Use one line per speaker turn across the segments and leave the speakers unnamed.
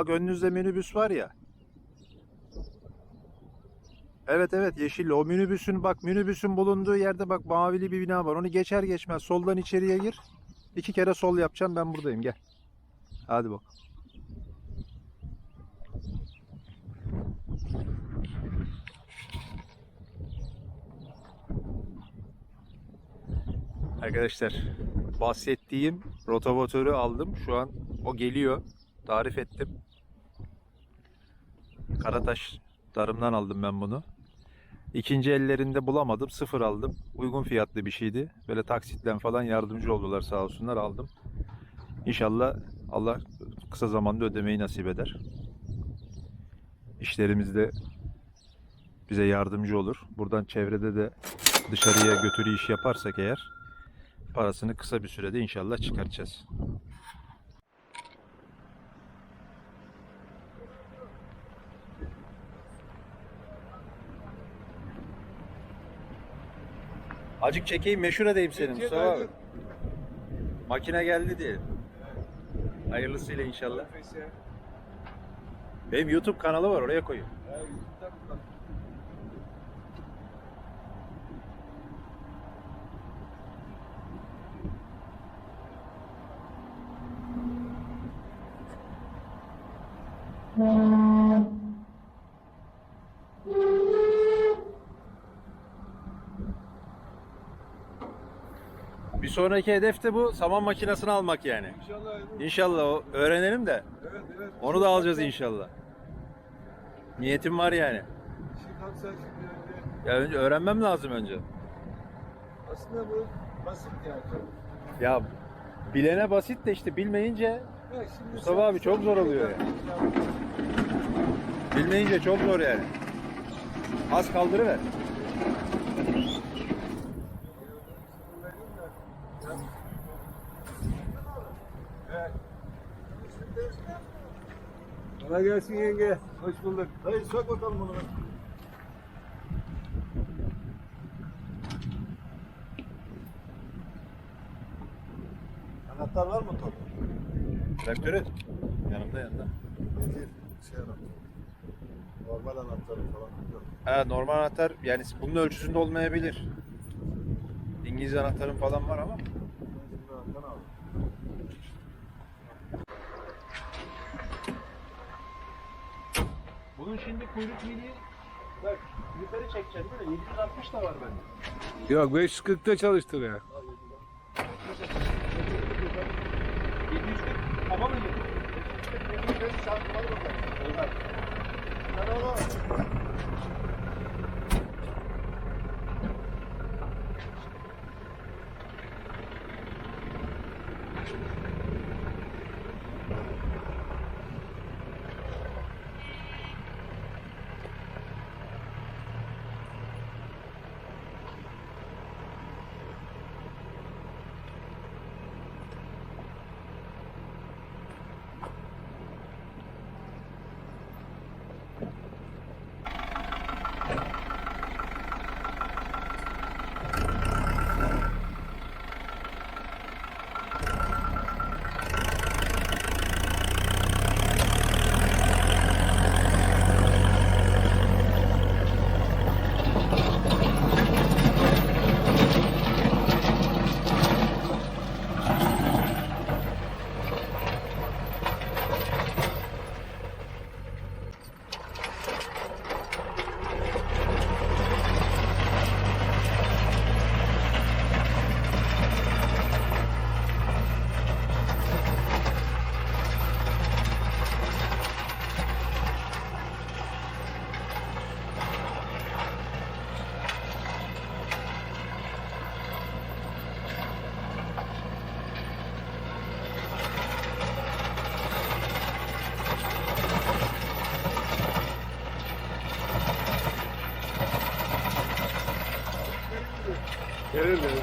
Bak önünüzde minibüs var ya. Evet evet yeşilli. O minibüsün bak minibüsün bulunduğu yerde bak mavili bir bina var. Onu geçer geçmez soldan içeriye gir. İki kere sol yapacağım ben buradayım gel. Hadi bak. Arkadaşlar bahsettiğim rotavatörü aldım. Şu an o geliyor. Tarif ettim. Karataş tarımdan aldım ben bunu. İkinci ellerinde bulamadım. Sıfır aldım. Uygun fiyatlı bir şeydi. Böyle taksitten falan yardımcı oldular sağ olsunlar aldım. İnşallah Allah kısa zamanda ödemeyi nasip eder. İşlerimizde bize yardımcı olur. Buradan çevrede de dışarıya götürü iş yaparsak eğer parasını kısa bir sürede inşallah çıkartacağız. Acık çekeyim meşhur edeyim seni
Çekiyor
Mustafa abi. Makine geldi diye. Hayırlısıyla inşallah. Benim YouTube kanalı var oraya koyun. Bir sonraki hedef de bu saman makinesini almak yani.
İnşallah.
İnşallah o öğrenelim de
Evet evet.
onu da alacağız inşallah. Niyetim var yani.
Şimdi şimdi önce.
Ya önce öğrenmem lazım önce.
Aslında bu basit yani.
Ya bilene basit de işte bilmeyince
Ya şimdi
Mustafa
sen-
abi çok zor oluyor
de-
bilmeyince çok zor yani. Az kaldırıver.
Kolay gelsin yenge. Hoş bulduk. Dayı sok bakalım bunu. Anahtar var mı top?
Traktörü yanımda yanında.
Ne değil, şey anahtar. Normal anahtarı falan yok.
Ha, normal anahtar yani bunun ölçüsünde olmayabilir. İngiliz anahtarım falan var ama.
Şimdi anahtar al.
Bunun şimdi kuyruk mili bak yukarı çekeceğim değil mi? 760 da var bende.
Yok 540'ta çalıştır ya.
740 ama mı 740 çarpmalı bakalım.
Hadi oğlum.
Verir verir.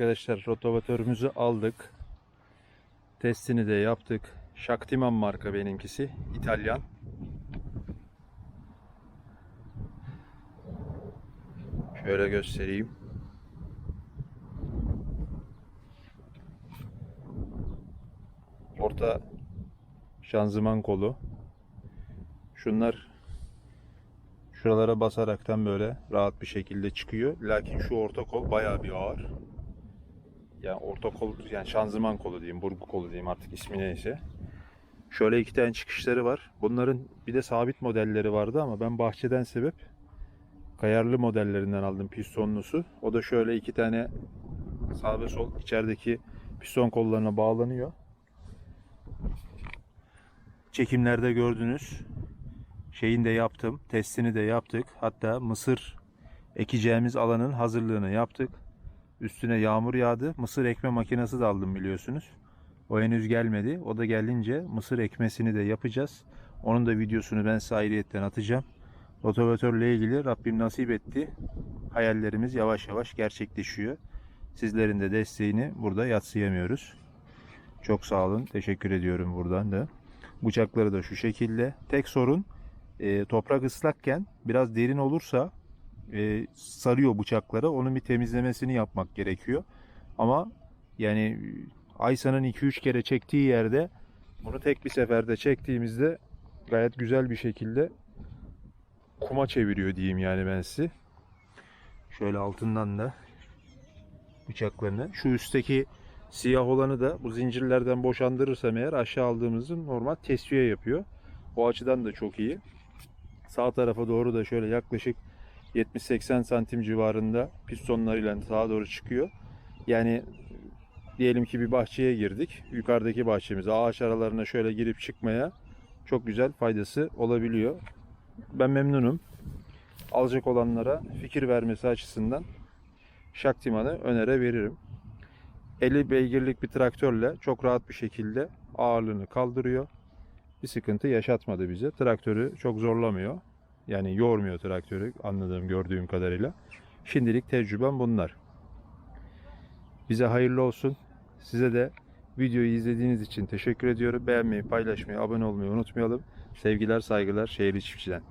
Arkadaşlar rotovatörümüzü aldık. Testini de yaptık. Shaktiman marka benimkisi. İtalyan. Şöyle göstereyim. Orta şanzıman kolu. Şunlar şuralara basaraktan böyle rahat bir şekilde çıkıyor. Lakin şu orta kol bayağı bir ağır. Yani orta kol yani şanzıman kolu diyeyim, burgu kolu diyeyim artık ismi neyse. Şöyle iki tane çıkışları var. Bunların bir de sabit modelleri vardı ama ben bahçeden sebep kayarlı modellerinden aldım pistonlusu. O da şöyle iki tane sağ ve sol içerideki piston kollarına bağlanıyor. Çekimlerde gördünüz. Şeyini de yaptım. Testini de yaptık. Hatta mısır ekeceğimiz alanın hazırlığını yaptık. Üstüne yağmur yağdı. Mısır ekme makinesi de aldım biliyorsunuz. O henüz gelmedi. O da gelince mısır ekmesini de yapacağız. Onun da videosunu ben size ayrıyetten atacağım. Rotovatörle ilgili Rabbim nasip etti. Hayallerimiz yavaş yavaş gerçekleşiyor. Sizlerin de desteğini burada yatsıyamıyoruz. Çok sağ olun. Teşekkür ediyorum buradan da. Bıçakları da şu şekilde. Tek sorun e, toprak ıslakken biraz derin olursa e, sarıyor bıçakları. Onun bir temizlemesini yapmak gerekiyor. Ama yani Aysa'nın 2-3 kere çektiği yerde bunu tek bir seferde çektiğimizde gayet güzel bir şekilde kuma çeviriyor diyeyim yani ben size. Şöyle altından da bıçaklarını. Şu üstteki siyah olanı da bu zincirlerden boşandırırsam eğer aşağı aldığımızın normal tesviye yapıyor. O açıdan da çok iyi. Sağ tarafa doğru da şöyle yaklaşık 70-80 santim civarında pistonlarıyla sağa doğru çıkıyor. Yani diyelim ki bir bahçeye girdik. Yukarıdaki bahçemize ağaç aralarına şöyle girip çıkmaya çok güzel faydası olabiliyor. Ben memnunum. Alacak olanlara fikir vermesi açısından Shaktiman'ı önere veririm. 50 beygirlik bir traktörle çok rahat bir şekilde ağırlığını kaldırıyor. Bir sıkıntı yaşatmadı bize. Traktörü çok zorlamıyor. Yani yormuyor traktörü anladığım gördüğüm kadarıyla. Şimdilik tecrübem bunlar. Bize hayırlı olsun. Size de videoyu izlediğiniz için teşekkür ediyorum. Beğenmeyi, paylaşmayı, abone olmayı unutmayalım. Sevgiler, saygılar Şehirli Çiftçi'den.